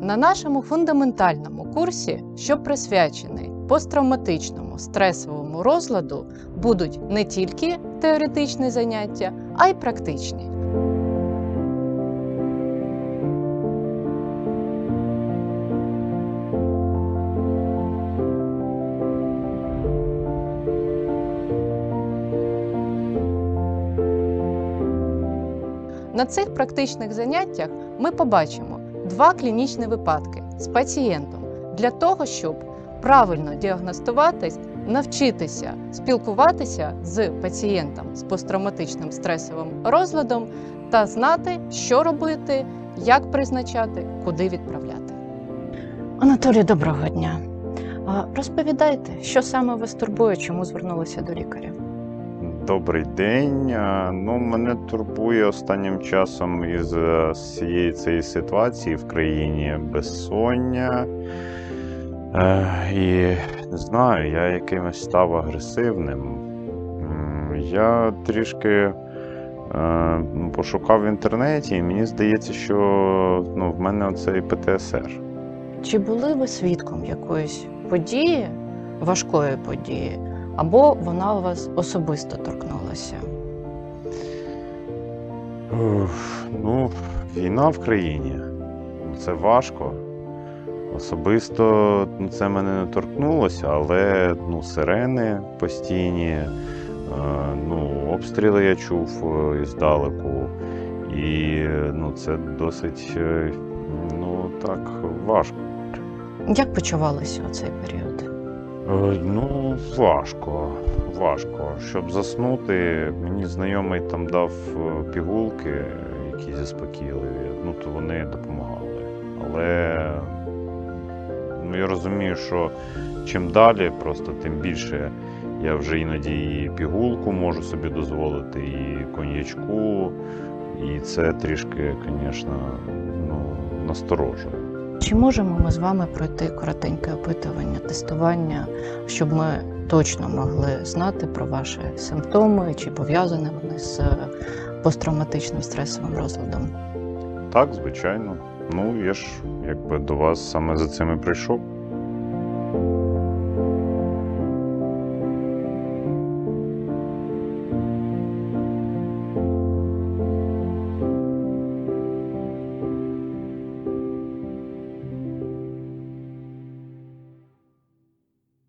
На нашому фундаментальному курсі, що присвячений посттравматичному стресовому розладу, будуть не тільки теоретичні заняття, а й практичні. На цих практичних заняттях ми побачимо два клінічні випадки з пацієнтом для того, щоб правильно діагностуватись, навчитися спілкуватися з пацієнтом з посттравматичним стресовим розладом та знати, що робити, як призначати, куди відправляти. Анатолій, доброго дня. Розповідайте, що саме вас турбує, чому звернулися до лікаря? Добрий день. Е, Ну, мене турбує останнім часом із е, всієї цієї ситуації в країні безсоння. Е, і не знаю, я якимось став агресивним. Я трішки пошукав в інтернеті, і мені здається, що ну, в мене оцей ПТСР. Чи були ви свідком якоїсь події, важкої події, або вона у вас особисто торкнулася? Ну, війна в країні. Це важко. Особисто ну, це мене не торкнулося, але ну, сирени постійні, е, ну, обстріли я чув е, іздалеку. І ну, це досить е, ну, так, важко. Як почувалися у цей період? Е, Ну, важко, важко. Щоб заснути, мені знайомий там дав е, пігулки, які заспокійливі. Ну, то вони допомагали. Але ну, я розумію, що чим далі, просто тим більше я вже іноді і пігулку можу собі дозволити, і коньячку. І це трішки, звісно, ну, насторожує. Чи можемо ми з вами пройти коротеньке опитування, тестування, щоб ми точно могли знати про ваші симптоми, чи пов'язані вони з посттравматичним стресовим розладом? Так, звичайно. Ну, я ж якби до вас саме за цим і прийшов.